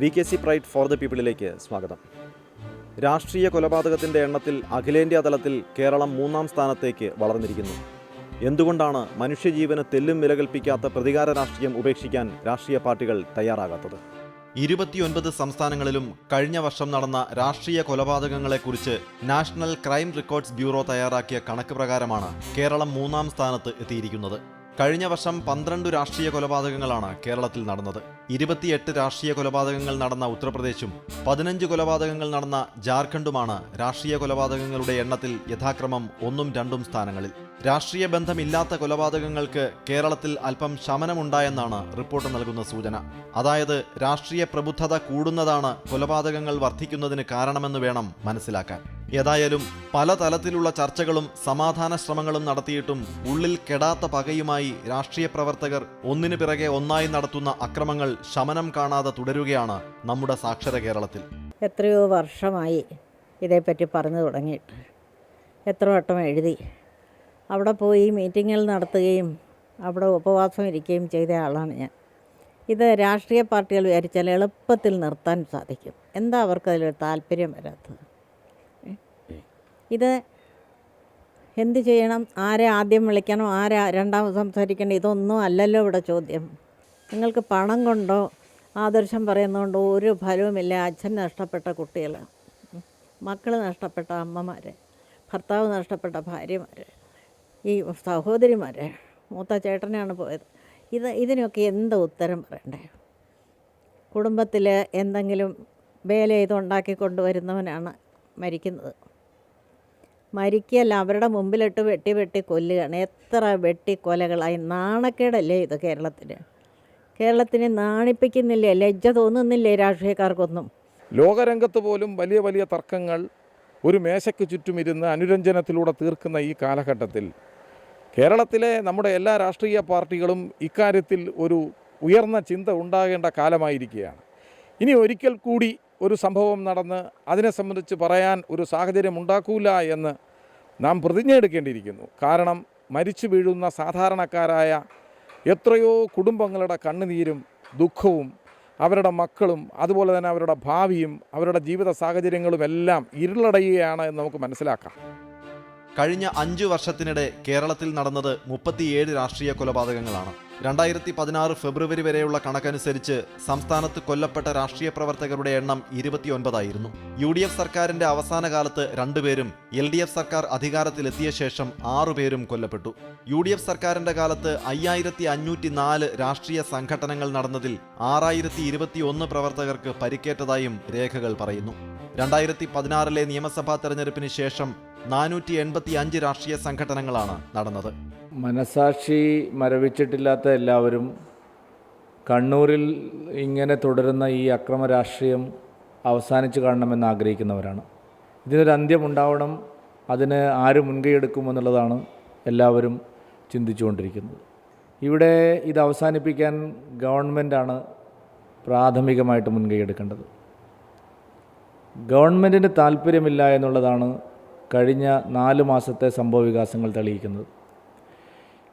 V K C pride for the പീപ്പിളിലേക്ക് സ്വാഗതം. രാഷ്ട്രീയ കൊലപാതകത്തിന്റെ എണ്ണത്തിൽ അഖിലേന്ത്യാ തലത്തിൽ കേരളം മൂന്നാം സ്ഥാനത്തേക്ക് വളർന്നിരിക്കുന്നു. എന്തുകൊണ്ടാണ് മനുഷ്യജീവന് തെല്ലും വില കൽപ്പിക്കാത്ത പ്രതികാര രാഷ്ട്രീയം ഉപേക്ഷിക്കാൻ രാഷ്ട്രീയ പാർട്ടികൾ തയ്യാറാകാത്തത്? ഇരുപത്തിയൊൻപത് സംസ്ഥാനങ്ങളിലും കഴിഞ്ഞ വർഷം നടന്ന രാഷ്ട്രീയ കൊലപാതകങ്ങളെക്കുറിച്ച് നാഷണൽ ക്രൈം റെക്കോർഡ്സ് ബ്യൂറോ തയ്യാറാക്കിയ കണക്ക് പ്രകാരമാണ് കേരളം മൂന്നാം സ്ഥാനത്ത് എത്തിയിരിക്കുന്നത്. കഴിഞ്ഞ വർഷം പന്ത്രണ്ട് രാഷ്ട്രീയ കൊലപാതകങ്ങളാണ് കേരളത്തിൽ നടന്നത്. ഇരുപത്തിയെട്ട് രാഷ്ട്രീയ കൊലപാതകങ്ങൾ നടന്ന ഉത്തർപ്രദേശും പതിനഞ്ച് കൊലപാതകങ്ങൾ നടന്ന ജാർഖണ്ഡുമാണ് രാഷ്ട്രീയ കൊലപാതകങ്ങളുടെ എണ്ണത്തിൽ യഥാക്രമം ഒന്നും രണ്ടും സ്ഥാനങ്ങളിൽ. രാഷ്ട്രീയ ബന്ധമില്ലാത്ത കൊലപാതകങ്ങൾക്ക് കേരളത്തിൽ അല്പം ശമനമുണ്ടായെന്നാണ് റിപ്പോർട്ട് നൽകുന്ന സൂചന. അതായത് രാഷ്ട്രീയ പ്രബുദ്ധത കൂടുന്നതാണ് കൊലപാതകങ്ങൾ വർദ്ധിക്കുന്നതിന് കാരണമെന്ന് വേണം മനസ്സിലാക്കാൻ. ഏതായാലും പല തലത്തിലുള്ള ചർച്ചകളും സമാധാന ശ്രമങ്ങളും നടത്തിയിട്ടും ഉള്ളിൽ കെടാത്ത പകയുമായി രാഷ്ട്രീയ പ്രവർത്തകർ ഒന്നിനു പിറകെ ഒന്നായി നടത്തുന്ന അക്രമങ്ങൾ ശമനം കാണാതെ തുടരുകയാണ് നമ്മുടെ സാക്ഷര കേരളത്തിൽ. എത്രയോ വർഷമായി ഇതേപ്പറ്റി പറഞ്ഞു തുടങ്ങിയിട്ട്. എത്ര വട്ടം എഴുതി അവിടെ പോയി മീറ്റിങ്ങുകൾ നടത്തുകയും അവിടെ ഉപവാസം ഇരിക്കുകയും ചെയ്ത ആളാണ് ഞാൻ. ഇത് രാഷ്ട്രീയ പാർട്ടികൾ വിചാരിച്ചാൽ എളുപ്പത്തിൽ നിർത്താൻ സാധിക്കും. എന്താ അവർക്കതിൽ താല്പര്യം വരാത്തത്? ഇത് എന്ത് ചെയ്യണം? ആരെ ആദ്യം വിളിക്കണം? ആരെ രണ്ടാമത് സംസാരിക്കണം ഇതൊന്നും അല്ലല്ലോ ഇവിടെ ചോദ്യം. നിങ്ങൾക്ക് പണം കൊണ്ടോ ആദർശം പറയുന്നതുകൊണ്ടോ ഒരു ഫലവുമില്ല. അച്ഛൻ നഷ്ടപ്പെട്ട കുട്ടികൾ മക്കൾ നഷ്ടപ്പെട്ട അമ്മമാർ ഭർത്താവ് നഷ്ടപ്പെട്ട ഭാര്യമാർ ഈ സഹോദരിമാരെ മൂത്ത ചേട്ടനാണ് പോയത്. ഇത് ഇതിനൊക്കെ എന്ത് ഉത്തരം പറയണ്ടേ? കുടുംബത്തിൽ എന്തെങ്കിലും വേല ചെയ്ത് ഉണ്ടാക്കി കൊണ്ടുവരുന്നവനാണ് മരിക്കുന്നത്. മരിക്കല്ല അവരുടെ മുമ്പിലിട്ട് വെട്ടി വെട്ടി കൊല്ലുകയാണ്. എത്ര വെട്ടി കൊലകളായി നാണക്കേടല്ലേ ഇത് കേരളത്തിനെ നാണിപ്പിക്കുന്നില്ലേ? ലജ്ജ തോന്നുന്നില്ലേ രാഷ്ട്രീയക്കാർക്കൊന്നും? ലോകരംഗത്ത് പോലും വലിയ വലിയ തർക്കങ്ങൾ ഒരു മേശയ്ക്ക് ചുറ്റുമിരുന്ന് അനുരഞ്ജനത്തിലൂടെ തീർക്കുന്ന ഈ കാലഘട്ടത്തിൽ കേരളത്തിലെ നമ്മുടെ എല്ലാ രാഷ്ട്രീയ പാർട്ടികളും ഇക്കാര്യത്തിൽ ഒരു ഉയർന്ന ചിന്ത ഉണ്ടാകേണ്ട കാലമായിരിക്കുകയാണ്. ഇനി ഒരിക്കൽ കൂടി ഒരു സംഭവം നടന്ന് അതിനെ സംബന്ധിച്ച് പറയാൻ ഒരു സാഹചര്യം ഉണ്ടാക്കൂല എന്ന് നാം പ്രതിജ്ഞ എടുക്കേണ്ടിയിരിക്കുന്നു കാരണം മരിച്ചു വീഴുന്ന സാധാരണക്കാരായ എത്രയോ കുടുംബങ്ങളുടെ കണ്ണുനീരും ദുഃഖവും അവരുടെ മക്കളും അതുപോലെ തന്നെ അവരുടെ ഭാവിയും അവരുടെ ജീവിത സാഹചര്യങ്ങളും എല്ലാം ഇരുളടയുകയാണ് എന്ന് നമുക്ക് മനസ്സിലാക്കാം. കഴിഞ്ഞ അഞ്ചു വർഷത്തിനിടെ കേരളത്തിൽ നടന്നത് മുപ്പത്തിയേഴ് രാഷ്ട്രീയ കൊലപാതകങ്ങളാണ്. രണ്ടായിരത്തി പതിനാറ് ഫെബ്രുവരി വരെയുള്ള കണക്കനുസരിച്ച് സംസ്ഥാനത്ത് കൊല്ലപ്പെട്ട രാഷ്ട്രീയ പ്രവർത്തകരുടെ എണ്ണം ഇരുപത്തിയൊൻപതായിരുന്നു. യു ഡി എഫ് സർക്കാരിന്റെ അവസാന കാലത്ത് രണ്ടുപേരും എൽ ഡി എഫ് സർക്കാർ അധികാരത്തിലെത്തിയ ശേഷം ആറുപേരും കൊല്ലപ്പെട്ടു. യു ഡി എഫ് സർക്കാരിന്റെ കാലത്ത് അയ്യായിരത്തി അഞ്ഞൂറ്റി നാല് രാഷ്ട്രീയ സംഘടനകൾ നടന്നതിൽ ആറായിരത്തി ഇരുപത്തിയൊന്ന് പ്രവർത്തകർക്ക് പരിക്കേറ്റതായും രേഖകൾ പറയുന്നു. രണ്ടായിരത്തി പതിനാറിലെ നിയമസഭാ തെരഞ്ഞെടുപ്പിന് ശേഷം നാനൂറ്റി എൺപത്തി അഞ്ച് രാഷ്ട്രീയ സംഘടനകളാണ് നടന്നത്. മനസാക്ഷി മരവിച്ചിട്ടില്ലാത്ത എല്ലാവരും കണ്ണൂരിൽ ഇങ്ങനെ തുടരുന്ന ഈ അക്രമ രാഷ്ട്രീയം അവസാനിച്ച് കാണണമെന്ന് ആഗ്രഹിക്കുന്നവരാണ്. ഇതിനൊരു അന്ത്യം ഉണ്ടാവണം അതിന് ആര് മുൻകൈയെടുക്കുമെന്നുള്ളതാണ് എല്ലാവരും ചിന്തിച്ചുകൊണ്ടിരിക്കുന്നത്. ഇവിടെ ഇത് അവസാനിപ്പിക്കാൻ ഗവൺമെന്റാണ് പ്രാഥമികമായിട്ട് മുൻകൈയെടുക്കേണ്ടത് ഗവൺമെന്റിന് താല്പര്യമില്ല എന്നുള്ളതാണ് കഴിഞ്ഞ നാല് മാസത്തെ സംഭവ വികാസങ്ങൾ തെളിയിക്കുന്നത്.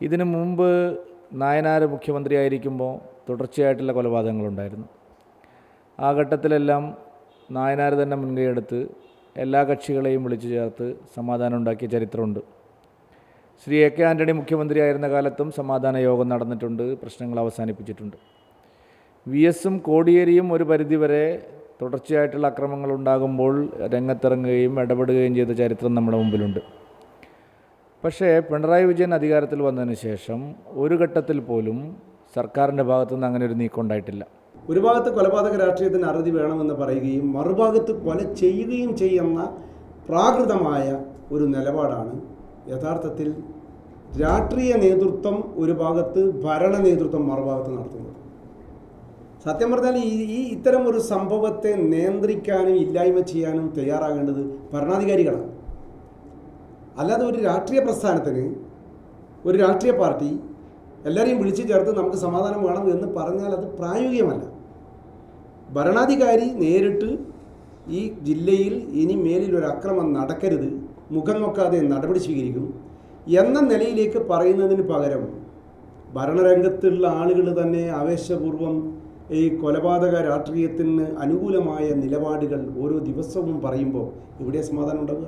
ഇതിനു മുമ്പ് നായനാർ മുഖ്യമന്ത്രിയായിരിക്കുമ്പോൾ തുടർച്ചയായിട്ടുള്ള കൊലപാതകങ്ങളുണ്ടായിരുന്നു. ആ ഘട്ടത്തിലെല്ലാം നായനാർ തന്നെ മുൻകൈയെടുത്ത് എല്ലാ കക്ഷികളെയും വിളിച്ചു ചേർത്ത് സമാധാനം ഉണ്ടാക്കിയ ചരിത്രമുണ്ട്. ശ്രീ എ കെ ആന്റണി മുഖ്യമന്ത്രിയായിരുന്ന കാലത്തും സമാധാന യോഗം നടന്നിട്ടുണ്ട് പ്രശ്നങ്ങൾ അവസാനിപ്പിച്ചിട്ടുണ്ട്. വി എസും കോടിയേരിയും ഒരു പരിധിവരെ തുടർച്ചയായിട്ടുള്ള അക്രമങ്ങൾ ഉണ്ടാകുമ്പോൾ രംഗത്തിറങ്ങുകയും ഇടപെടുകയും ചെയ്ത ചരിത്രം നമ്മുടെ മുമ്പിലുണ്ട്. പക്ഷേ പിണറായി വിജയൻ അധികാരത്തിൽ വന്നതിന് ശേഷം ഒരു ഘട്ടത്തിൽ പോലും സർക്കാരിന്റെ ഭാഗത്തുനിന്ന് അങ്ങനെ ഒരു നീക്കം ഉണ്ടായിട്ടില്ല. ഒരു ഭാഗത്ത് കൊലപാതക രാഷ്ട്രീയത്തിന് അറുതി വേണമെന്ന് പറയുകയും മറുഭാഗത്ത് കൊല ചെയ്യുകയും ചെയ്യുന്ന പ്രാകൃതമായ ഒരു നിലപാടാണ് യഥാർത്ഥത്തിൽ രാഷ്ട്രീയ നേതൃത്വം ഒരു ഭാഗത്ത് ഭരണ നേതൃത്വം മറുഭാഗത്ത് നടത്തുന്നത്. സത്യം പറഞ്ഞാൽ ഈ ഈ ഇത്തരം ഒരു സംഭവത്തെ നിയന്ത്രിക്കാനും ഇല്ലായ്മ ചെയ്യാനും തയ്യാറാകേണ്ടത് ഭരണാധികാരികളാണ്. അല്ലാതെ ഒരു രാഷ്ട്രീയ പ്രസ്ഥാനത്തിന് ഒരു രാഷ്ട്രീയ പാർട്ടി എല്ലാവരെയും വിളിച്ചു ചേർത്ത് നമുക്ക് സമാധാനം വേണം എന്ന് പറഞ്ഞാൽ അത് പ്രായോഗികമല്ല. ഭരണാധികാരി നേരിട്ട് ഈ ജില്ലയിൽ ഇനി മേലിൽ ഒരു അക്രമം നടക്കരുത് മുഖം നോക്കാതെ നടപടി സ്വീകരിക്കും എന്ന നിലയിലേക്ക് പറയുന്നതിന് പകരം ഭരണരംഗത്തുള്ള ആളുകൾ തന്നെ ആവേശപൂർവം ഈ കൊലപാതക രാഷ്ട്രീയത്തിന് അനുകൂലമായ നിലപാടുകൾ ഓരോ ദിവസവും പറയുമ്പോൾ ഇവിടെ സമാധാനം ഉണ്ടാവുക.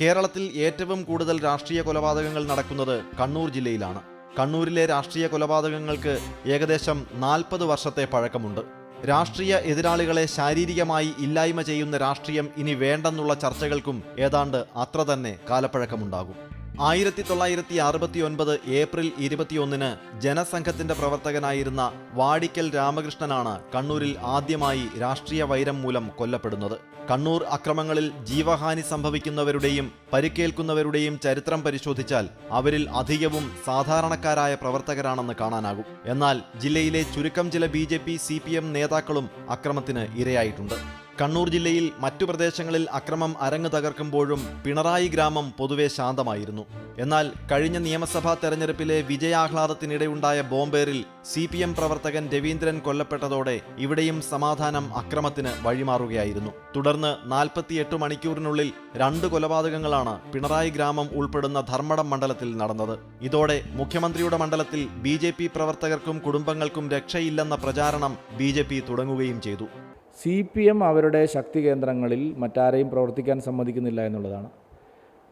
കേരളത്തിൽ ഏറ്റവും കൂടുതൽ രാഷ്ട്രീയ കൊലപാതകങ്ങൾ നടക്കുന്നത് കണ്ണൂർ ജില്ലയിലാണ്. കണ്ണൂരിലെ രാഷ്ട്രീയ കൊലപാതകങ്ങൾക്ക് ഏകദേശം നാൽപ്പത് വർഷത്തെ പഴക്കമുണ്ട്. രാഷ്ട്രീയ എതിരാളികളെ ശാരീരികമായി ഇല്ലായ്മ ചെയ്യുന്ന രാഷ്ട്രീയം ഇനി വേണ്ടെന്നുള്ള ചർച്ചകൾക്കും ഏതാണ്ട് അത്ര തന്നെ കാലപ്പഴക്കമുണ്ടാകും. ആയിരത്തി തൊള്ളായിരത്തി അറുപത്തി ഒൻപത് ഏപ്രിൽ ഇരുപത്തിയൊന്നിന് ജനസംഘത്തിന്റെ പ്രവർത്തകനായിരുന്ന വാടിക്കൽ രാമകൃഷ്ണനാണ് കണ്ണൂരിൽ ആദ്യമായി രാഷ്ട്രീയ വൈരം മൂലം കൊല്ലപ്പെടുന്നത്. കണ്ണൂർ അക്രമങ്ങളിൽ ജീവഹാനി സംഭവിക്കുന്നവരുടെയും പരിക്കേൽക്കുന്നവരുടെയും ചരിത്രം പരിശോധിച്ചാൽ അവരിൽ അധികവും സാധാരണക്കാരായ പ്രവർത്തകരാണെന്ന് കാണാനാകും. എന്നാൽ ജില്ലയിലെ ചുരുക്കം ചില B J P C P M നേതാക്കളും അക്രമത്തിന് ഇരയായിട്ടുണ്ട്. കണ്ണൂർ ജില്ലയിൽ മറ്റു പ്രദേശങ്ങളിൽ അക്രമം അരങ്ങു തകർക്കുമ്പോഴും പിണറായി ഗ്രാമം പൊതുവെ ശാന്തമായിരുന്നു. എന്നാൽ കഴിഞ്ഞ നിയമസഭാ തെരഞ്ഞെടുപ്പിലെ വിജയാഹ്ലാദത്തിനിടെയുണ്ടായ ബോംബേറിൽ സി പി എം പ്രവർത്തകൻ രവീന്ദ്രൻ കൊല്ലപ്പെട്ടതോടെ ഇവിടെയും സമാധാനം അക്രമത്തിന് വഴിമാറുകയായിരുന്നു. തുടർന്ന് നാൽപ്പത്തിയെട്ട് മണിക്കൂറിനുള്ളിൽ രണ്ട് കൊലപാതകങ്ങളാണ് പിണറായി ഗ്രാമം ഉൾപ്പെടുന്ന ധർമ്മടം മണ്ഡലത്തിൽ നടന്നത്. ഇതോടെ മുഖ്യമന്ത്രിയുടെ മണ്ഡലത്തിൽ ബി പ്രവർത്തകർക്കും കുടുംബങ്ങൾക്കും രക്ഷയില്ലെന്ന പ്രചാരണം ബി തുടങ്ങുകയും ചെയ്തു. സി പി എം അവരുടെ ശക്തി കേന്ദ്രങ്ങളിൽ മറ്റാരെയും പ്രവർത്തിക്കാൻ സമ്മതിക്കുന്നില്ല എന്നുള്ളതാണ്.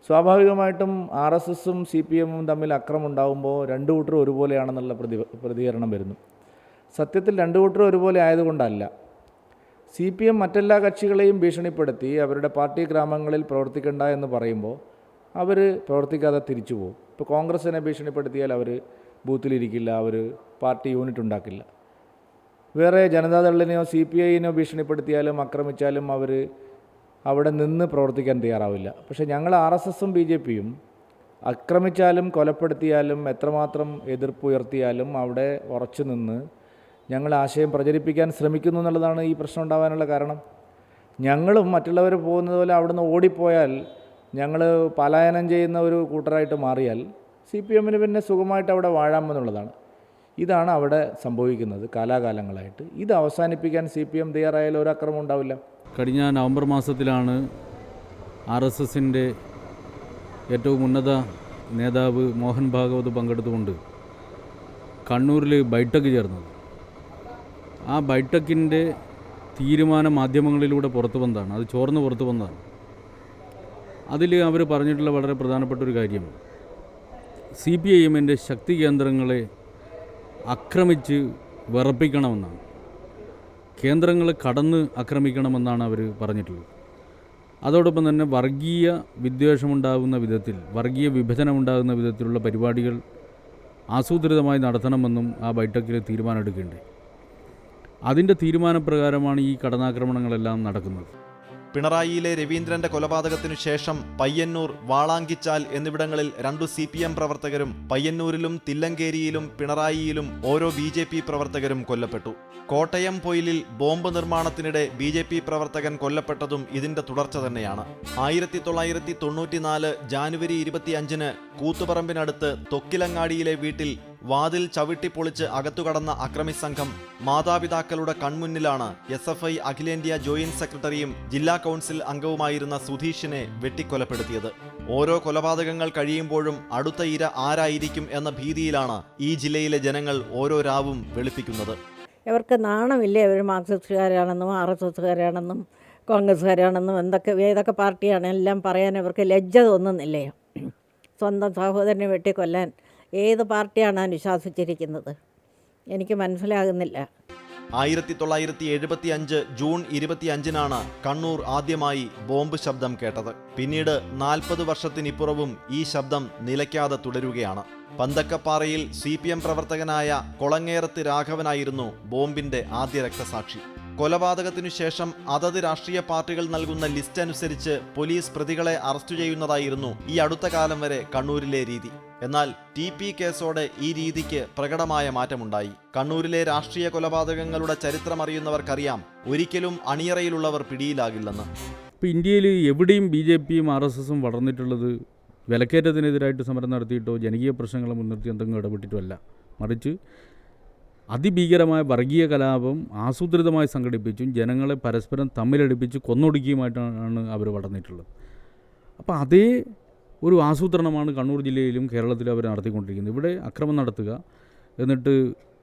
സ്വാഭാവികമായിട്ടും ആർ എസ് എസും സി പി എമ്മും തമ്മിൽ അക്രമം ഉണ്ടാകുമ്പോൾ രണ്ടു കൂട്ടരും ഒരുപോലെയാണെന്നുള്ള പ്രതി പ്രതികരണം വരുന്നു. സത്യത്തിൽ രണ്ടു കൂട്ടരും ഒരുപോലെ ആയതുകൊണ്ടല്ല. സി പി എം മറ്റെല്ലാ കക്ഷികളെയും ഭീഷണിപ്പെടുത്തി അവരുടെ പാർട്ടി ഗ്രാമങ്ങളിൽ പ്രവർത്തിക്കണ്ട എന്ന് പറയുമ്പോൾ അവർ പ്രവർത്തിക്കാതെ തിരിച്ചു പോകും ഇപ്പോൾ കോൺഗ്രസിനെ ഭീഷണിപ്പെടുത്തിയാൽ അവർ ബൂത്തിലിരിക്കില്ല അവർ പാർട്ടി യൂണിറ്റ് ഉണ്ടാക്കില്ല. വേറെ ജനതാദളിനെയോ സി പി ഐനെയോ ഭീഷണിപ്പെടുത്തിയാലും ആക്രമിച്ചാലും അവർ അവിടെ നിന്ന് പ്രവർത്തിക്കാൻ തയ്യാറാവില്ല. പക്ഷേ ഞങ്ങൾ ആർ എസ് എസും ബി ജെ പിയും ആക്രമിച്ചാലും കൊലപ്പെടുത്തിയാലും എത്രമാത്രം എതിർപ്പ് ഉയർത്തിയാലും അവിടെ ഉറച്ചു നിന്ന് ഞങ്ങൾ ആശയം പ്രചരിപ്പിക്കാൻ ശ്രമിക്കുന്നു എന്നുള്ളതാണ് ഈ പ്രശ്നം ഉണ്ടാകാനുള്ള കാരണം. ഞങ്ങളും മറ്റുള്ളവർ പോകുന്നത് പോലെ അവിടുന്ന് ഓടിപ്പോയാൽ ഞങ്ങൾ പലായനം ചെയ്യുന്ന ഒരു കൂട്ടരായിട്ട് മാറിയാൽ സി പി എമ്മിന് പിന്നെ സുഖമായിട്ട് അവിടെ വാഴാമെന്നുള്ളതാണ്. ഇതാണ് അവിടെ സംഭവിക്കുന്നത് കാലാകാലങ്ങളായിട്ട്. ഇത് അവസാനിപ്പിക്കാൻ സി പി എം തയ്യാറായാലും ഒരു അക്രമം ഉണ്ടാവില്ല. കഴിഞ്ഞ നവംബർ മാസത്തിലാണ് ആർ എസ് എസിന്റെ ഏറ്റവും ഉന്നത നേതാവ് മോഹൻ ഭാഗവത് പങ്കെടുത്തുകൊണ്ട് കണ്ണൂരിൽ ബൈഠക്ക് ചേർന്നത്. ആ ബൈടെക്കിന്റെ തീരുമാനം മാധ്യമങ്ങളിലൂടെ പുറത്തു വന്നതാണ്. അത് ചോർന്ന് പുറത്തു വന്നതാണ്. അതിൽ അവർ പറഞ്ഞിട്ടുള്ള വളരെ പ്രധാനപ്പെട്ട ഒരു കാര്യം. സി പി ഐ എമ്മിന്റെ ശക്തി കേന്ദ്രങ്ങളെ ആക്രമിച്ച് വിറപ്പിക്കണമെന്നാണ്. കേന്ദ്രങ്ങൾ കടന്ന് ആക്രമിക്കണമെന്നാണ് അവർ പറഞ്ഞിട്ടുള്ളത്. അതോടൊപ്പം തന്നെ വർഗീയ വിദ്വേഷമുണ്ടാകുന്ന വിധത്തിൽ വർഗീയ വിഭജനമുണ്ടാകുന്ന വിധത്തിലുള്ള പരിപാടികൾ ആസൂത്രിതമായി നടത്തണമെന്നും ആ ബൈഠക്കിൽ തീരുമാനമെടുക്കേണ്ടത്. അതിന്റെ തീരുമാനപ്രകാരമാണ് ഈ കടന്നാക്രമണങ്ങളെല്ലാം നടക്കുന്നത്. പിണറായിയിലെ രവീന്ദ്രന്റെ കൊലപാതകത്തിനു ശേഷം പയ്യന്നൂർ വാളാങ്കിച്ചാൽ എന്നിവിടങ്ങളിൽ രണ്ടു സി പി എം പ്രവർത്തകരും പയ്യന്നൂരിലും തില്ലങ്കേരിയിലും പിണറായിയിലും ഓരോ ബി ജെ പി പ്രവർത്തകരും കൊല്ലപ്പെട്ടു. കോട്ടയം പൊയിലിൽ ബോംബ് നിർമ്മാണത്തിനിടെ ബി ജെ പി പ്രവർത്തകൻ കൊല്ലപ്പെട്ടതും ഇതിന്റെ തുടർച്ച തന്നെയാണ്. ആയിരത്തി തൊള്ളായിരത്തി തൊണ്ണൂറ്റിനാല് ജാനുവരി ഇരുപത്തിയഞ്ചിന് കൂത്തുപറമ്പിനടുത്ത് തൊക്കിലങ്ങാടിയിലെ വീട്ടിൽ വാതിൽ ചവിട്ടിപ്പൊളിച്ച് അകത്തുകടന്ന അക്രമി സംഘം മാതാപിതാക്കളുടെ കൺമുന്നിലാണ് എസ് എഫ് ഐ അഖിലേന്ത്യാ ജോയിന്റ് സെക്രട്ടറിയും ജില്ലാ കൗൺസിൽ അംഗവുമായിരുന്ന സുധീഷിനെ വെട്ടിക്കൊലപ്പെടുത്തിയത്. ഓരോ കൊലപാതകങ്ങൾ കഴിയുമ്പോഴും അടുത്ത ഇര ആരായിരിക്കും എന്ന ഭീതിയിലാണ് ഈ ജില്ലയിലെ ജനങ്ങൾ ഓരോ രാവും വെളുപ്പിക്കുന്നത്. ഇവർക്ക് നാണമില്ലേ അവർ മാർക്സിസ്റ്റുകാരാണെന്നും ആർ എസ് എസ്സുകാരാണെന്നും കോൺഗ്രസ്സുകാരാണെന്നും എന്തൊക്കെ ഏതൊക്കെ പാർട്ടിയാണ് എല്ലാം പറയാൻ ഇവർക്ക് ലജ്ജ തോന്നുന്നില്ലേ? സ്വന്തം സഹോദരനെ വെട്ടിക്കൊല്ലാൻ ഏത് പാർട്ടിയാണ് അനുശാസിച്ചിരിക്കുന്നത്? എനിക്ക് മനസ്സിലാകുന്നില്ല. ആയിരത്തി തൊള്ളായിരത്തി എഴുപത്തി അഞ്ച് ജൂൺ ഇരുപത്തി അഞ്ചിനാണ് കണ്ണൂർ ആദ്യമായി ബോംബ് ശബ്ദം കേട്ടത്. പിന്നീട് നാൽപ്പത് വർഷത്തിനിപ്പുറവും ഈ ശബ്ദം നിലയ്ക്കാതെ തുടരുകയാണ്. പന്തക്കപ്പാറയിൽ സി പി എം പ്രവർത്തകനായ കൊളങ്ങേറത്ത് രാഘവനായിരുന്നു ബോംബിന്റെ ആദ്യ രക്തസാക്ഷി. കൊലപാതകത്തിനു ശേഷം അതത് രാഷ്ട്രീയ പാർട്ടികൾ നൽകുന്ന ലിസ്റ്റ് അനുസരിച്ച് പോലീസ് പ്രതികളെ അറസ്റ്റ് ചെയ്യുന്നതായിരുന്നു ഈ അടുത്ത കാലം വരെ കണ്ണൂരിലെ രീതി. എന്നാൽ ടി പി കേസോടെ ഈ രീതിക്ക് പ്രകടമായ മാറ്റമുണ്ടായി. കണ്ണൂരിലെ രാഷ്ട്രീയ കൊലപാതകങ്ങളുടെ ചരിത്രമറിയുന്നവർക്കറിയാം ഒരിക്കലും അണിയറയിലുള്ളവർ പിടിയിലാകില്ലെന്ന്. ഇപ്പോൾ ഇന്ത്യയിൽ എവിടെയും ബി ജെ പിയും ആർ എസ് എസും വളർന്നിട്ടുള്ളത് വിലക്കയറ്റത്തിനെതിരായിട്ട് സമരം നടത്തിയിട്ടോ ജനകീയ പ്രശ്നങ്ങളെ മുൻനിർത്തി എന്തെങ്കിലും ഇടപെട്ടിട്ടുമല്ല. മറിച്ച് അതിഭീകരമായ വർഗീയ കലാപം ആസൂത്രിതമായി സംഘടിപ്പിച്ചും ജനങ്ങളെ പരസ്പരം തമ്മിലടിപ്പിച്ച് കൊന്നൊടുക്കിയുമായിട്ടാണ് അവർ വളർന്നിട്ടുള്ളത്. അപ്പോൾ അതേ ഒരു ആസൂത്രണമാണ് കണ്ണൂർ ജില്ലയിലും കേരളത്തിലും അവർ നടത്തിക്കൊണ്ടിരിക്കുന്നത്. ഇവിടെ അക്രമം നടത്തുക എന്നിട്ട്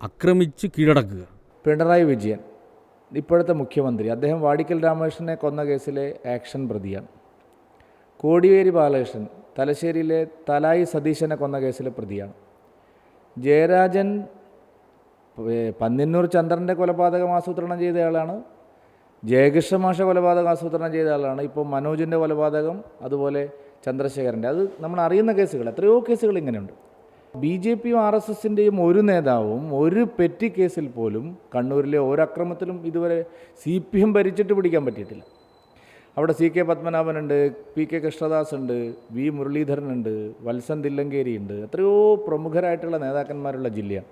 അക്രമിച്ച് കീഴടക്കുക. പിണറായി വിജയൻ ഇപ്പോഴത്തെ മുഖ്യമന്ത്രി അദ്ദേഹം വാടിക്കൽ രാമകൃഷ്ണനെ കൊന്ന കേസിലെ ആക്ഷൻ പ്രതിയാണ്. കോടിയേരി ബാലകൃഷ്ണൻ തലശ്ശേരിയിലെ തലായി സതീശനെ കൊന്ന കേസിലെ പ്രതിയാണ്. ജയരാജൻ പന്നിന്നൂർ ചന്ദ്രന്റെ കൊലപാതകം ആസൂത്രണം ചെയ്തയാളാണ് ജയകൃഷ്ണ മാഷ കൊലപാതകം ആസൂത്രണം ചെയ്ത ആളാണ്. ഇപ്പോൾ മനോജിന്റെ കൊലപാതകം അതുപോലെ ചന്ദ്രശേഖരന്റെ. അത് നമ്മൾ അറിയുന്ന കേസുകൾ എത്രയോ കേസുകൾ ഇങ്ങനെയുണ്ട്. ബി ജെ പിയും ആർ എസ് എസിന്റെയും ഒരു നേതാവും ഒരു പെറ്റി കേസിൽ പോലും കണ്ണൂരിലെ ഒരക്രമത്തിലും ഇതുവരെ സി പി എം ഭരിച്ചിട്ട് പിടിക്കാൻ പറ്റിയിട്ടില്ല. അവിടെ സി കെ പത്മനാഭനുണ്ട് പി കെ കൃഷ്ണദാസ് ഉണ്ട് വി മുരളീധരനുണ്ട് വത്സൻ തില്ലങ്കേരി ഉണ്ട് എത്രയോ പ്രമുഖരായിട്ടുള്ള നേതാക്കന്മാരുള്ള ജില്ലയാണ്.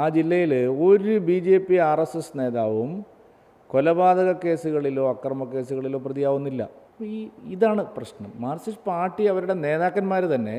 ആ ജില്ലയിൽ ഒരു B J P R S S നേതാവും കൊലപാതക കേസുകളിലോ അക്രമ കേസുകളിലോ പ്രതിയാവുന്നില്ല. ഈ ഇതാണ് പ്രശ്നം. മാർക്സിസ്റ്റ് പാർട്ടി അവരുടെ നേതാക്കന്മാർ തന്നെ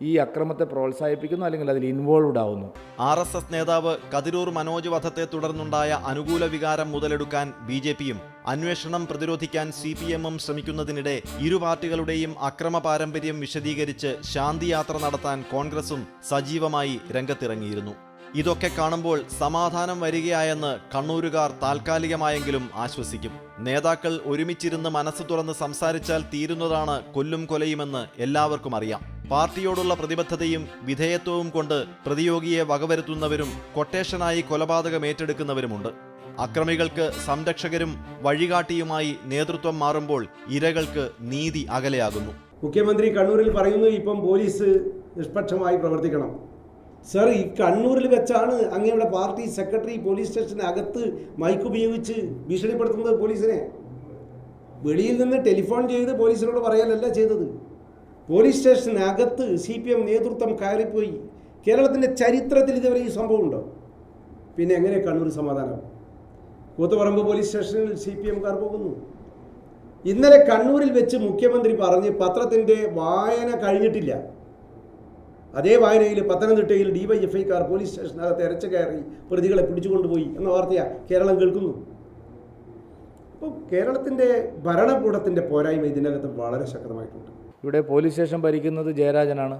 ഈ അക്രമത്തെ പ്രോത്സാഹിപ്പിക്കുന്നു അല്ലെങ്കിൽ അതിൽ ഇൻവോൾവ്ഡ് ആവുന്നു. ആർ എസ് എസ് നേതാവ് കതിരൂർ മനോജ് വധത്തെ തുടർന്നുണ്ടായ അനുകൂല വികാരം മുതലെടുക്കാൻ ബി ജെ പിയും അന്വേഷണം പ്രതിരോധിക്കാൻ സി പി എമ്മും ശ്രമിക്കുന്നതിനിടെ ഇരു പാർട്ടികളുടെയും അക്രമ പാരമ്പര്യം വിശദീകരിച്ച് ശാന്തിയാത്ര നടത്താൻ കോൺഗ്രസും സജീവമായി രംഗത്തിറങ്ങിയിരുന്നു. ഇതൊക്കെ കാണുമ്പോൾ സമാധാനം വരികയായെന്ന് കണ്ണൂരുകാർ താൽക്കാലികമായെങ്കിലും ആശ്വസിക്കും. നേതാക്കൾ ഒരുമിച്ചിരുന്ന് മനസ്സ് തുറന്ന് സംസാരിച്ചാൽ തീരുന്നതാണ് കൊല്ലും കൊലയുമെന്ന് എല്ലാവർക്കും അറിയാം. പാർട്ടിയോടുള്ള പ്രതിബദ്ധതയും വിധേയത്വവും കൊണ്ട് പ്രതിയോഗിയെ വകവരുത്തുന്നവരും കൊട്ടേഷനായി കൊലപാതകം ഏറ്റെടുക്കുന്നവരുമുണ്ട്. അക്രമികൾക്ക് സംരക്ഷകരും വഴികാട്ടിയുമായി നേതൃത്വം മാറുമ്പോൾ ഇരകൾക്ക് നീതി അകലെയാകുന്നു. മുഖ്യമന്ത്രി കണ്ണൂരിൽ പറയുന്നു ഇപ്പം പോലീസ് നിഷ്പക്ഷമായി പ്രവർത്തിക്കണം. സർ ഈ കണ്ണൂരിൽ വെച്ചാണ് അങ്ങയുടെ പാർട്ടി സെക്രട്ടറി പോലീസ് സ്റ്റേഷനകത്ത് മൈക്ക് ഉപയോഗിച്ച് ഭീഷണിപ്പെടുത്തുന്നത് പോലീസിനെ? വെളിയിൽ നിന്ന് ടെലിഫോൺ ചെയ്ത് പോലീസിനോട് പറയാനല്ല ചെയ്തത്. പോലീസ് സ്റ്റേഷനകത്ത് സി പി എം നേതൃത്വം കയറിപ്പോയി. കേരളത്തിന്റെ ചരിത്രത്തിൽ ഇതുവരെ ഈ സംഭവം ഉണ്ടോ? പിന്നെ എങ്ങനെ കണ്ണൂർ സമാധാനം? കൂത്തുപറമ്പ് പോലീസ് സ്റ്റേഷനിൽ സി പി എംകാർ പോകുന്നു. ഇന്നലെ കണ്ണൂരിൽ വെച്ച് മുഖ്യമന്ത്രി പറഞ്ഞ് പത്രത്തിന്റെ വായന കഴിഞ്ഞിട്ടില്ല. അതേ വായനയിൽ പത്തനംതിട്ടയിൽ ഡിവൈഎഫ്ഐക്കാർ പോലീസ് സ്റ്റേഷനകത്ത് ഇരച്ച കയറി പ്രതികളെ പിടിച്ചുകൊണ്ടുപോയി എന്ന വാർത്തയാ കേരളം കേൾക്കുന്നു. അപ്പോൾ കേരളത്തിന്റെ ഭരണകൂടത്തിന്റെ പോരായ്മ ഇതിനകത്ത് വളരെ ശക്തമായിട്ടുണ്ട്. ഇവിടെ പോലീസ് സ്റ്റേഷൻ ഭരിക്കുന്നത് ജയരാജനാണ്.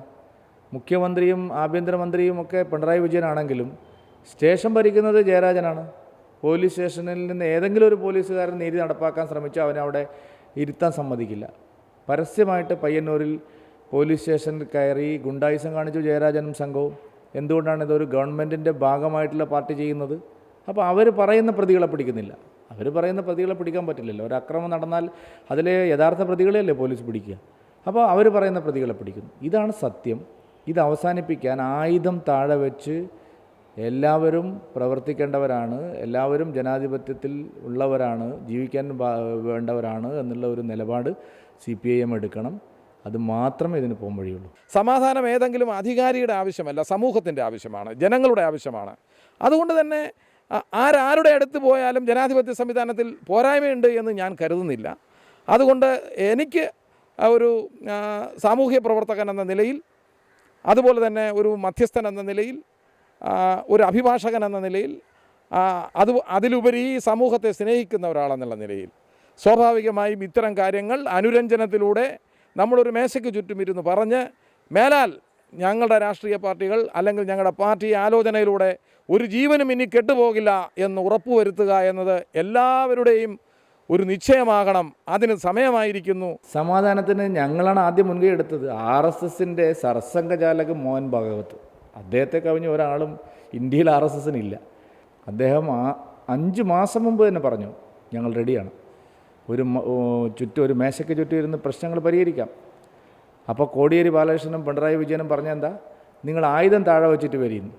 മുഖ്യമന്ത്രിയും ആഭ്യന്തരമന്ത്രിയും ഒക്കെ പിണറായി വിജയനാണെങ്കിലും സ്റ്റേഷൻ ഭരിക്കുന്നത് ജയരാജനാണ്. പോലീസ് സ്റ്റേഷനിൽ നിന്ന് ഏതെങ്കിലും ഒരു പോലീസുകാരൻ നീതി നടപ്പാക്കാൻ ശ്രമിച്ചാൽ അവനെ അവിടെ ഇരുത്താൻ സമ്മതിക്കില്ല. പരസ്യമായിട്ട് പയ്യന്നൂരിൽ പോലീസ് സ്റ്റേഷനിൽ കയറി ഗുണ്ടായിസം കാണിച്ചു ജയരാജനും സംഘവും. എന്തുകൊണ്ടാണ് ഇതൊരു ഗവൺമെന്റിന്റെ ഭാഗമായിട്ടുള്ള പാർട്ടി ചെയ്യുന്നത്? അപ്പോൾ അവർ പറയുന്ന പ്രതികളെ പിടിക്കുന്നില്ല. അവർ പറയുന്ന പ്രതികളെ പിടിക്കാൻ പറ്റില്ലല്ലോ. ഒരു അക്രമം നടന്നാൽ അതിലെ യഥാർത്ഥ പ്രതികളെയല്ലേ പോലീസ് പിടിക്കുക? അപ്പോൾ അവർ പറയുന്ന പ്രതികളെ പിടിക്കുന്നു. ഇതാണ് സത്യം. ഇത് അവസാനിപ്പിക്കാൻ ആയുധം താഴെ വെച്ച് എല്ലാവരും പ്രവർത്തിക്കേണ്ടവരാണ് എല്ലാവരും ജനാധിപത്യത്തിൽ ഉള്ളവരാണ് ജീവിക്കാൻ വേണ്ടവരാണ് എന്നുള്ള ഒരു നിലപാട് സി പി ഐ എം എടുക്കണം. അത് മാത്രമേ ഇതിന് പോകാൻ വഴിയുള്ളൂ. സമാധാനം ഏതെങ്കിലും അധികാരിയുടെ ആവശ്യമല്ല സമൂഹത്തിന്റെ ആവശ്യമാണ് ജനങ്ങളുടെ ആവശ്യമാണ്. അതുകൊണ്ട് തന്നെ ആരാരുടെ അടുത്ത് പോയാലും ജനാധിപത്യ സംവിധാനത്തിൽ പോരായ്മയുണ്ട് എന്ന് ഞാൻ കരുതുന്നില്ല. അതുകൊണ്ട് എനിക്ക് ഒരു സാമൂഹ്യ പ്രവർത്തകൻ എന്ന നിലയിൽ അതുപോലെ തന്നെ ഒരു മധ്യസ്ഥൻ എന്ന നിലയിൽ ഒരു അഭിഭാഷകൻ എന്ന നിലയിൽ അത് അതിലുപരി സമൂഹത്തെ സ്നേഹിക്കുന്ന ഒരാളെന്നുള്ള നിലയിൽ സ്വാഭാവികമായും ഇത്തരം കാര്യങ്ങൾ അനുരഞ്ജനത്തിലൂടെ നമ്മളൊരു മേശയ്ക്ക് ചുറ്റും ഇരുന്ന് പറഞ്ഞ് മേലാൽ ഞങ്ങളുടെ രാഷ്ട്രീയ പാർട്ടികൾ അല്ലെങ്കിൽ ഞങ്ങളുടെ പാർട്ടി ആലോചനയിലൂടെ ഒരു ജീവനും ഇനി കെട്ടുപോകില്ല എന്ന് ഉറപ്പുവരുത്തുക എന്നത് എല്ലാവരുടെയും ഒരു നിശ്ചയമാകണം. അതിന് സമയമായിരിക്കുന്നു. സമാധാനത്തിന് ഞങ്ങളാണ് ആദ്യം മുൻകൈ എടുത്തത്. ആർ എസ് എസിന്റെ സർസംഘചാലക് മോഹൻ ഭാഗവത് അദ്ദേഹത്തെ കവിഞ്ഞ ഒരാളും ഇന്ത്യയിൽ ആർ എസ് എസിനില്ല. അദ്ദേഹം ആ അഞ്ച് മാസം മുമ്പ് തന്നെ പറഞ്ഞു ഞങ്ങൾ റെഡിയാണ് ഒരു ചുറ്റും ഒരു മേശയ്ക്ക് ചുറ്റും ഇരുന്ന് പ്രശ്നങ്ങൾ പരിഹരിക്കാം. അപ്പോൾ കോടിയേരി ബാലകൃഷ്ണനും പിണറായി വിജയനും പറഞ്ഞ എന്താ നിങ്ങൾ ആയുധം താഴെ വെച്ചിട്ട് വരിയുന്നു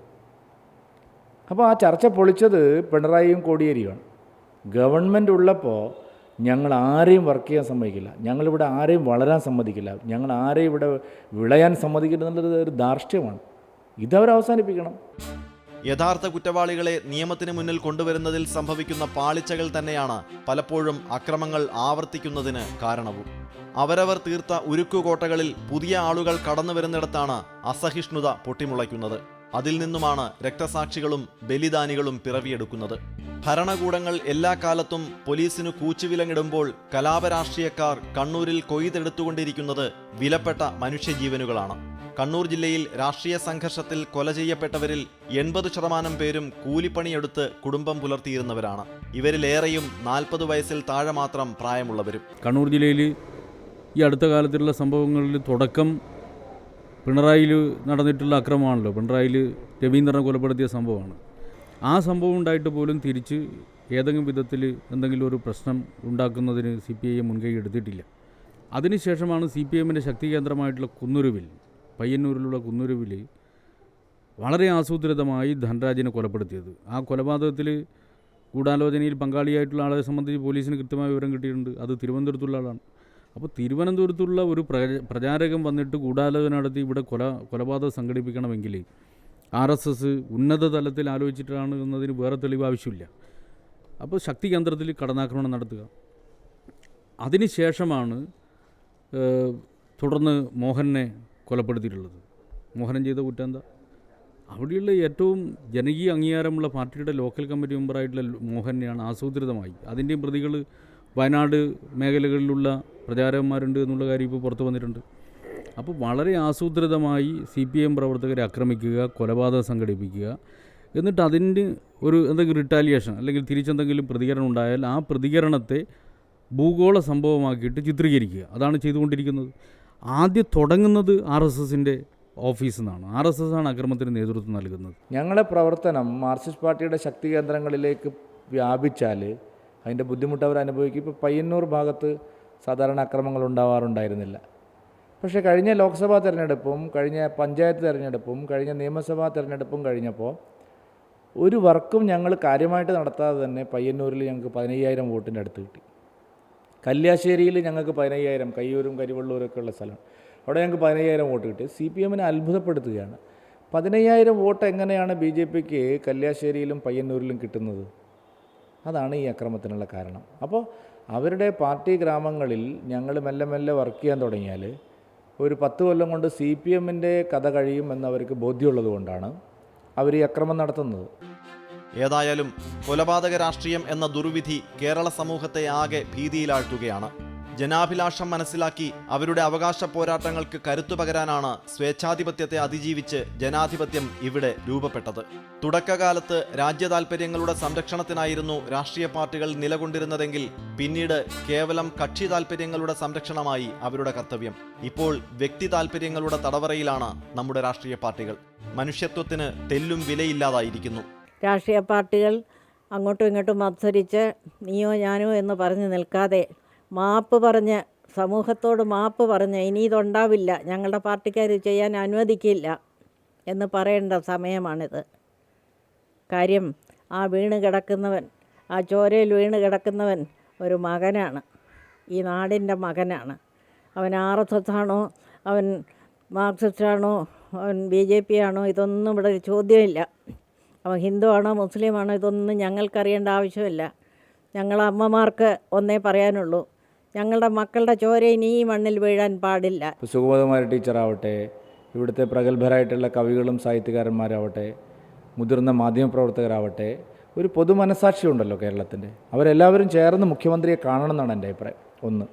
അപ്പോൾ ആ ചർച്ച പൊളിച്ചത് പിണറായിയും കോടിയേരിയുമാണ്. ഗവൺമെന്റ് ഉള്ളപ്പോൾ ഞങ്ങൾ ആരെയും വർക്ക് ചെയ്യാൻ സമ്മതിക്കില്ല. ഞങ്ങളിവിടെ ആരെയും വളരാൻ സമ്മതിക്കില്ല. ഞങ്ങൾ ആരെയും ഇവിടെ വിളയാൻ സമ്മതിക്കില്ല എന്നുള്ളത് ഒരു ധാർഷ്ട്യമാണ്. ഇതവർ അവസാനിപ്പിക്കണം. യഥാർത്ഥ കുറ്റവാളികളെ നിയമത്തിന് മുന്നിൽ കൊണ്ടുവരുന്നതിൽ സംഭവിക്കുന്ന പാളിച്ചകൾ തന്നെയാണ് പലപ്പോഴും അക്രമങ്ങൾ ആവർത്തിക്കുന്നതിന് കാരണവും. അവരവർ തീർത്ത ഉരുക്കുകോട്ടകളിൽ പുതിയ ആളുകൾ കടന്നു വരുന്നിടത്താണ് അസഹിഷ്ണുത പൊട്ടിമുളയ്ക്കുന്നത്. അതിൽ നിന്നുമാണ് രക്തസാക്ഷികളും ബലിദാനികളും പിറവിയെടുക്കുന്നത്. ഭരണകൂടങ്ങൾ എല്ലാ കാലത്തും പോലീസിനു കൂച്ചുവിലങ്ങിടുമ്പോൾ കലാപരാഷ്ട്രീയക്കാർ കണ്ണൂരിൽ കൊയ്തെടുത്തുകൊണ്ടിരിക്കുന്നത് വിലപ്പെട്ട മനുഷ്യജീവനുകളാണ്. കണ്ണൂർ ജില്ലയിൽ രാഷ്ട്രീയ സംഘർഷത്തിൽ കൊല ചെയ്യപ്പെട്ടവരിൽ എൺപത് ശതമാനം പേരും കൂലിപ്പണിയെടുത്ത് കുടുംബം പുലർത്തിയിരുന്നവരാണ്. ഇവരിലേറെയും നാൽപ്പത് വയസ്സിൽ താഴെ മാത്രം പ്രായമുള്ളവരും. കണ്ണൂർ ജില്ലയിൽ ഈ അടുത്ത കാലത്തുള്ള സംഭവങ്ങളിൽ തുടക്കം പിണറായിയിൽ നടന്നിട്ടുള്ള അക്രമമാണല്ലോ. പിണറായിയിൽ രവീന്ദ്രനെ കൊലപ്പെടുത്തിയ സംഭവമാണ്. ആ സംഭവം ഉണ്ടായിട്ട് പോലും തിരിച്ച് ഏതെങ്കിലും വിധത്തിൽ എന്തെങ്കിലും ഒരു പ്രശ്നം ഉണ്ടാക്കുന്നതിന് സി പി ഐ എം മുൻകൈ എടുത്തിട്ടില്ല. അതിനുശേഷമാണ് സി പി എമ്മിന്റെ ശക്തി കേന്ദ്രമായിട്ടുള്ള കുന്നുരുവിൽ പയ്യന്നൂരിലുള്ള കുന്നുരുവിൽ വളരെ ആസൂത്രിതമായി ധനരാജിനെ കൊലപ്പെടുത്തിയത്. ആ കൊലപാതകത്തിൽ ഗൂഢാലോചനയിൽ പങ്കാളിയായിട്ടുള്ള ആളെ സംബന്ധിച്ച് പോലീസിന് കൃത്യമായ വിവരം കിട്ടിയിട്ടുണ്ട്. അത് തിരുവനന്തപുരത്തുള്ള ആളാണ്. അപ്പോൾ തിരുവനന്തപുരത്തുള്ള ഒരു പ്രചാരകം വന്നിട്ട് ഗൂഢാലോചന നടത്തി ഇവിടെ കൊല കൊലപാതകം സംഘടിപ്പിക്കണമെങ്കിൽ ആർ എസ് എസ് ഉന്നത തലത്തിൽ ആലോചിച്ചിട്ടാണ് എന്നതിന് വേറെ തെളിവ് ആവശ്യമില്ല. അപ്പോൾ ശക്തി കേന്ദ്രത്തിൽ കടന്നാക്രമണം നടത്തുക. അതിനുശേഷമാണ് തുടർന്ന് മോഹനെ കൊലപ്പെടുത്തിയിട്ടുള്ളത്. മോഹനം ചെയ്ത കുറ്റം എന്താ അവിടെയുള്ള ഏറ്റവും ജനകീയ അംഗീകാരമുള്ള പാർട്ടിയുടെ ലോക്കൽ കമ്മിറ്റി മെമ്പറായിട്ടുള്ള മോഹനെയാണ് ആസൂത്രിതമായി. അതിന്റെയും പ്രതികൾ വയനാട് മേഖലകളിലുള്ള പ്രചാരകന്മാരുണ്ട് എന്നുള്ള കാര്യം ഇപ്പോൾ പുറത്തു വന്നിട്ടുണ്ട്. അപ്പോൾ വളരെ ആസൂത്രിതമായി സി പി എം പ്രവർത്തകരെ ആക്രമിക്കുക കൊലപാതകം സംഘടിപ്പിക്കുക എന്നിട്ട് അതിന് ഒരു എന്തെങ്കിലും റിട്ടാലിയേഷൻ അല്ലെങ്കിൽ തിരിച്ചെന്തെങ്കിലും പ്രതികരണം ഉണ്ടായാൽ ആ പ്രതികരണത്തെ ഭൂഗോള സംഭവമാക്കിയിട്ട് ചിത്രീകരിക്കുക. അതാണ് ചെയ്തുകൊണ്ടിരിക്കുന്നത്. ആദ്യം തുടങ്ങുന്നത് ആർ എസ് എസിന്റെ ഓഫീസിൽ നിന്നാണ്. ആർ എസ് എസ് ആണ് അക്രമത്തിന് നേതൃത്വം നൽകുന്നത്. ഞങ്ങളുടെ പ്രവർത്തനം മാർക്സിസ്റ്റ് പാർട്ടിയുടെ ശക്തി കേന്ദ്രങ്ങളിലേക്ക് വ്യാപിച്ചാൽ അതിന്റെ ബുദ്ധിമുട്ട് അവർ അനുഭവിക്കും. ഇപ്പോൾ പയ്യന്നൂർ ഭാഗത്ത് സാധാരണ അക്രമങ്ങൾ ഉണ്ടാവാറുണ്ടായിരുന്നില്ല. പക്ഷേ കഴിഞ്ഞ ലോക്സഭാ തിരഞ്ഞെടുപ്പും കഴിഞ്ഞ പഞ്ചായത്ത് തിരഞ്ഞെടുപ്പും കഴിഞ്ഞ നിയമസഭാ തിരഞ്ഞെടുപ്പും കഴിഞ്ഞപ്പോൾ ഒരു വർക്കും ഞങ്ങൾ കാര്യമായിട്ട് നടത്താതെ തന്നെ പയ്യന്നൂരിൽ ഞങ്ങൾക്ക് പതിനയ്യായിരം വോട്ടിന്റെ അടുത്ത് കിട്ടി. കല്യാശ്ശേരിയിൽ ഞങ്ങൾക്ക് പതിനയ്യായിരം കയ്യൂരും കരിവള്ളൂരൊക്കെ ഉള്ള സ്ഥലം. അവിടെ ഞങ്ങൾക്ക് പതിനയ്യായിരം വോട്ട് കിട്ടി. സി പി എമ്മിനെ അത്ഭുതപ്പെടുത്തുകയാണ്. പതിനയ്യായിരം വോട്ട് എങ്ങനെയാണ് ബി ജെ പിക്ക് കല്യാശ്ശേരിയിലും പയ്യന്നൂരിലും കിട്ടുന്നത്? അതാണ് ഈ അക്രമത്തിനുള്ള കാരണം. അപ്പോൾ അവരുടെ പാർട്ടി ഗ്രാമങ്ങളിൽ ഞങ്ങൾ മെല്ലെ മെല്ലെ വർക്ക് ചെയ്യാൻ തുടങ്ങിയാൽ ഒരു പത്ത് കൊല്ലം കൊണ്ട് സി പി എമ്മിന്റെ കഥ കഴിയും എന്ന് അവർക്ക് ബോധ്യമുള്ളത് കൊണ്ടാണ് അവർ ഈ അക്രമം നടത്തുന്നത്. ഏതായാലും കൊലപാതക രാഷ്ട്രീയം എന്ന ദുർവിധി കേരള സമൂഹത്തെ ആകെ ഭീതിയിലാഴ്ത്തുകയാണ്. ജനാഭിലാഷം മനസ്സിലാക്കി അവരുടെ അവകാശ പോരാട്ടങ്ങൾക്ക് കരുത്തു പകരാനാണ് സ്വേച്ഛാധിപത്യത്തെ അതിജീവിച്ച് ജനാധിപത്യം ഇവിടെ രൂപപ്പെട്ടത്. തുടക്കകാലത്ത് രാജ്യ താൽപ്പര്യങ്ങളുടെ സംരക്ഷണത്തിനായിരുന്നു രാഷ്ട്രീയ പാർട്ടികൾ നിലകൊണ്ടിരുന്നതെങ്കിൽ പിന്നീട് കേവലം കക്ഷി താൽപ്പര്യങ്ങളുടെ സംരക്ഷണമായി അവരുടെ കർത്തവ്യം. ഇപ്പോൾ വ്യക്തി താൽപ്പര്യങ്ങളുടെ തടവറയിലാണ് നമ്മുടെ രാഷ്ട്രീയ പാർട്ടികൾ. മനുഷ്യത്വത്തിന് തെല്ലും വിലയില്ലാതായിരിക്കുന്നു. രാഷ്ട്രീയ പാർട്ടികൾ അങ്ങോട്ടും ഇങ്ങോട്ടും മത്സരിച്ച് നീയോ ഞാനോ എന്ന് പറഞ്ഞ് നിൽക്കാതെ മാപ്പ് പറഞ്ഞ് സമൂഹത്തോട് മാപ്പ് പറഞ്ഞ് ഇനി ഇതുണ്ടാവില്ല ഞങ്ങളുടെ പാർട്ടിക്കാർ ചെയ്യാൻ അനുവദിക്കില്ല എന്ന് പറയേണ്ട സമയമാണിത്. കാര്യം ആ വീണ് കിടക്കുന്നവൻ ആ ചോരയിൽ വീണ് കിടക്കുന്നവൻ ഒരു മകനാണ്. ഈ നാടിന്റെ മകനാണ്. അവൻ ആർ എസ് എസ് ആണോ? അവൻ മാർക്സിസ്റ്റ് ആണോ അവൻ ബി ജെ പി ആണോ? ഇതൊന്നും ഇവിടെ ചോദ്യമില്ല. അവൻ ഹിന്ദു ആണോ മുസ്ലിം ആണോ ഇതൊന്നും ഞങ്ങൾക്കറിയേണ്ട ആവശ്യമില്ല. ഞങ്ങൾ അമ്മമാർക്ക് ഒന്നേ പറയാനുള്ളൂ. ഞങ്ങളുടെ മക്കളുടെ ചോര ഇനി ഈ മണ്ണിൽ വീഴാൻ പാടില്ല. സുഗോധകുമാരി ടീച്ചറാവട്ടെ ഇവിടുത്തെ പ്രഗത്ഭരായിട്ടുള്ള കവികളും സാഹിത്യകാരന്മാരാവട്ടെ മുതിർന്ന മാധ്യമപ്രവർത്തകരാവട്ടെ ഒരു പൊതു മനസാക്ഷി ഉണ്ടല്ലോ കേരളത്തിന്റെ അവരെല്ലാവരും ചേർന്ന് മുഖ്യമന്ത്രിയെ കാണണം എന്നാണ് എന്റെ അഭിപ്രായം. ഒന്ന്.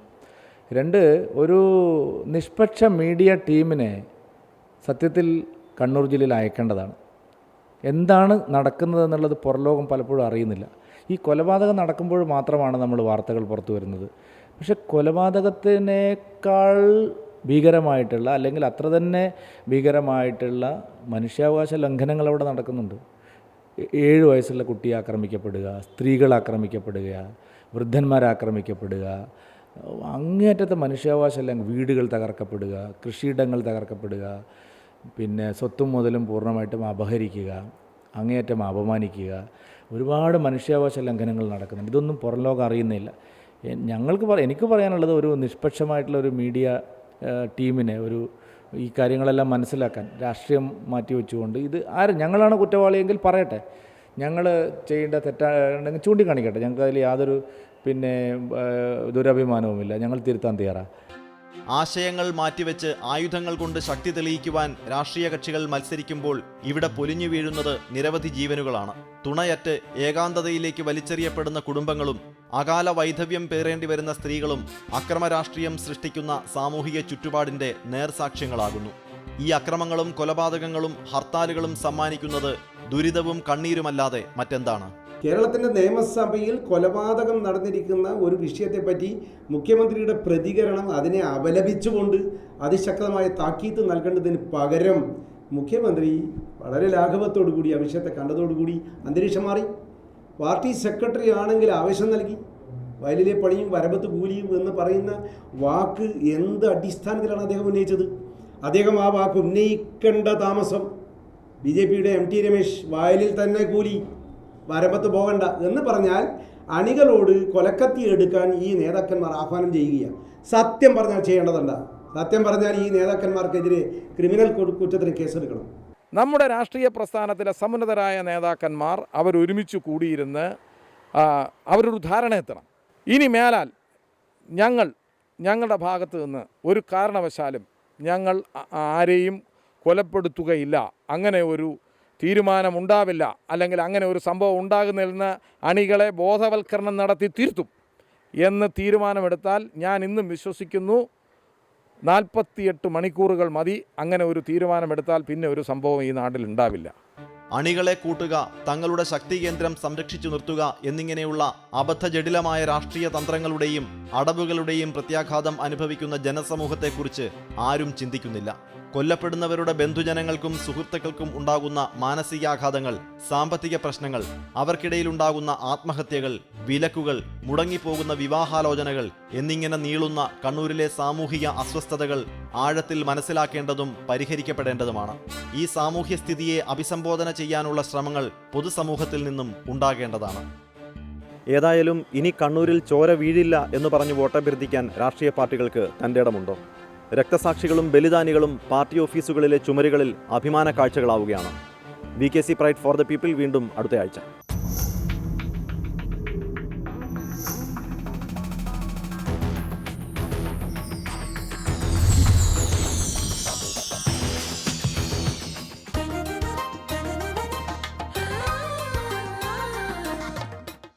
രണ്ട് ഒരു നിഷ്പക്ഷ മീഡിയ ടീമിനെ സത്യത്തിൽ കണ്ണൂർ ജില്ലയിൽ അയക്കേണ്ടതാണ്. എന്താണ് നടക്കുന്നത് എന്നുള്ളത് പുറലോകം പലപ്പോഴും അറിയുന്നില്ല. ഈ കൊലപാതകം നടക്കുമ്പോൾ മാത്രമാണ് നമ്മൾ വാർത്തകൾ പുറത്തു വരുന്നത്. പക്ഷെ കൊലപാതകത്തിനേക്കാൾ ഭീകരമായിട്ടുള്ള അല്ലെങ്കിൽ അത്ര തന്നെ ഭീകരമായിട്ടുള്ള മനുഷ്യാവകാശ ലംഘനങ്ങൾ അവിടെ നടക്കുന്നുണ്ട്. ഏഴ് വയസ്സുള്ള കുട്ടി ആക്രമിക്കപ്പെടുക സ്ത്രീകൾ ആക്രമിക്കപ്പെടുക വൃദ്ധന്മാരെ ആക്രമിക്കപ്പെടുക അങ്ങേയറ്റത്തെ മനുഷ്യാവകാശ വീടുകൾ തകർക്കപ്പെടുക കൃഷിയിടങ്ങൾ തകർക്കപ്പെടുക പിന്നെ സ്വത്തും മുതലും പൂർണമായിട്ടും അപഹരിക്കുക അങ്ങേയറ്റം അപമാനിക്കുക. ഒരുപാട് മനുഷ്യാവകാശ ലംഘനങ്ങൾ നടക്കുന്നുണ്ട്. ഇതൊന്നും പുറം ലോകം അറിയുന്നില്ല ഞങ്ങൾക്ക് പറ എനിക്ക് പറയാനുള്ളത് ഒരു നിഷ്പക്ഷമായിട്ടുള്ള ഒരു മീഡിയ ടീമിനെ ഒരു ഈ കാര്യങ്ങളെല്ലാം മനസ്സിലാക്കാൻ രാഷ്ട്രീയം മാറ്റി വെച്ചുകൊണ്ട് ഇത് ആര് ഞങ്ങളാണ് കുറ്റവാളിയെങ്കിൽ പറയട്ടെ. ഞങ്ങൾ ചെയ്യേണ്ട തെറ്റാണെങ്കിൽ ചൂണ്ടിക്കാണിക്കട്ടെ. ഞങ്ങൾക്ക് അതിൽ യാതൊരു പിന്നെ ദുരഭിമാനവുമില്ല. ഞങ്ങൾ തിരുത്താൻ തയ്യാറാണ് ആശയങ്ങൾ മാറ്റിവെച്ച് ആയുധങ്ങൾ കൊണ്ട് ശക്തി തെളിയിക്കുവാൻ രാഷ്ട്രീയ കക്ഷികൾ മത്സരിക്കുമ്പോൾ ഇവിടെ പൊലിഞ്ഞു വീഴുന്നത് നിരവധി ജീവനുകളാണ്. തുണയറ്റ് ഏകാന്തതയിലേക്ക് വലിച്ചെറിയപ്പെടുന്ന കുടുംബങ്ങളും അകാല വൈധവ്യം പേറേണ്ടി വരുന്ന സ്ത്രീകളും അക്രമ രാഷ്ട്രീയം സൃഷ്ടിക്കുന്ന സാമൂഹിക ചുറ്റുപാടിന്റെ നേർസാക്ഷ്യങ്ങളാകുന്നു. ഈ അക്രമങ്ങളും കൊലപാതകങ്ങളും ഹർത്താലുകളും സമ്മാനിക്കുന്നത് ദുരിതവും കണ്ണീരുമല്ലാതെ മറ്റെന്താണ്? കേരളത്തിന്റെ നിയമസഭയിൽ കൊലപാതകം നടന്നിരിക്കുന്ന ഒരു വിഷയത്തെപ്പറ്റി മുഖ്യമന്ത്രിയുടെ പ്രതികരണം അതിനെ അപലപിച്ചുകൊണ്ട് അതിശക്തമായ താക്കീത്ത് നൽകേണ്ടതിന് പകരം മുഖ്യമന്ത്രി വളരെ ലാഘവത്തോടു കൂടി ആ വിഷയത്തെ കണ്ടതോടുകൂടി അന്തരീക്ഷം മാറി. പാർട്ടി സെക്രട്ടറി ആണെങ്കിൽ ആവേശം നൽകി. വയലിലെ പണിയും വരമ്പത്ത് കൂലിയും എന്ന് പറയുന്ന വാക്ക് എന്ത് അടിസ്ഥാനത്തിലാണ് അദ്ദേഹം ഉന്നയിച്ചത്? അദ്ദേഹം ആ വാക്ക് ഉന്നയിക്കേണ്ട താമസം. ബി ജെ പിയുടെ എം ടി രമേശ് വയലിൽ തന്നെ കൂലി. വരമ്പത്ത് പോകണ്ട എന്ന് പറഞ്ഞാൽ അണികളോട് കൊലക്കത്തി എടുക്കാൻ ഈ നേതാക്കന്മാർ ആഹ്വാനം ചെയ്യുകയാണ്. സത്യം പറഞ്ഞാൽ ചെയ്യേണ്ടതുണ്ട്. സത്യം പറഞ്ഞാൽ ഈ നേതാക്കന്മാർക്കെതിരെ ക്രിമിനൽ കുറ്റത്തിന് കേസെടുക്കണം. നമ്മുടെ രാഷ്ട്രീയ പ്രസ്ഥാനത്തിലെ സമുന്നതരായ നേതാക്കന്മാർ അവരൊരുമിച്ച് കൂടിയിരുന്ന് അവരൊരു ധാരണ എത്തണം. ഇനി മേലാൽ ഞങ്ങൾ ഞങ്ങളുടെ ഭാഗത്ത് നിന്ന് ഒരു കാരണവശാലും ഞങ്ങൾ ആരെയും കൊലപ്പെടുത്തുകയില്ല. അങ്ങനെ ഒരു തീരുമാനമുണ്ടാവില്ല. അല്ലെങ്കിൽ അങ്ങനെ ഒരു സംഭവം ഉണ്ടാകുന്നതിൽ അണികളെ ബോധവൽക്കരണം നടത്തി തീർത്തും എന്ന് തീരുമാനമെടുത്താൽ ഞാൻ ഇന്നും വിശ്വസിക്കുന്നു. നാൽപ്പത്തിയെട്ട് മണിക്കൂറുകൾ മതി. അങ്ങനെ ഒരു തീരുമാനമെടുത്താൽ പിന്നെ ഒരു സംഭവം ഈ നാട്ടിൽ ഉണ്ടാവില്ല. അണികളെ കൂട്ടുക തങ്ങളുടെ ശക്തി കേന്ദ്രം സംരക്ഷിച്ചു നിർത്തുക എന്നിങ്ങനെയുള്ള അബദ്ധജടിലമായ രാഷ്ട്രീയ തന്ത്രങ്ങളുടെയും അടവുകളുടെയും പ്രത്യാഘാതം അനുഭവിക്കുന്ന ജനസമൂഹത്തെക്കുറിച്ച് ആരും ചിന്തിക്കുന്നില്ല. കൊല്ലപ്പെടുന്നവരുടെ ബന്ധുജനങ്ങൾക്കും സുഹൃത്തുക്കൾക്കും ഉണ്ടാകുന്ന മാനസികാഘാതങ്ങൾ സാമ്പത്തിക പ്രശ്നങ്ങൾ അവർക്കിടയിലുണ്ടാകുന്ന ആത്മഹത്യകൾ വിലക്കുകൾ മുടങ്ങിപ്പോകുന്ന വിവാഹാലോചനകൾ എന്നിങ്ങനെ നീളുന്ന കണ്ണൂരിലെ സാമൂഹിക അസ്വസ്ഥതകൾ ആഴത്തിൽ മനസ്സിലാക്കേണ്ടതും പരിഹരിക്കപ്പെടേണ്ടതുമാണ്. ഈ സാമൂഹ്യ സ്ഥിതിയെ അഭിസംബോധന ചെയ്യാനുള്ള ശ്രമങ്ങൾ പൊതുസമൂഹത്തിൽ നിന്നും ഉണ്ടാകേണ്ടതാണ്. ഏതായാലും ഇനി കണ്ണൂരിൽ ചോര വീഴില്ല എന്ന് പറഞ്ഞ് വോട്ടഭ്യർത്ഥിക്കാൻ രാഷ്ട്രീയ പാർട്ടികൾക്ക് തന്റെ ഇടമുണ്ടോ? രക്തസാക്ഷികളും ബലിദാനികളും പാർട്ടി ഓഫീസുകളിലെ ചുമരുകളിൽ അഭിമാന കാഴ്ചകളാവുകയാണ്. V K C pride for the people വീണ്ടും അടുത്തയാഴ്ച.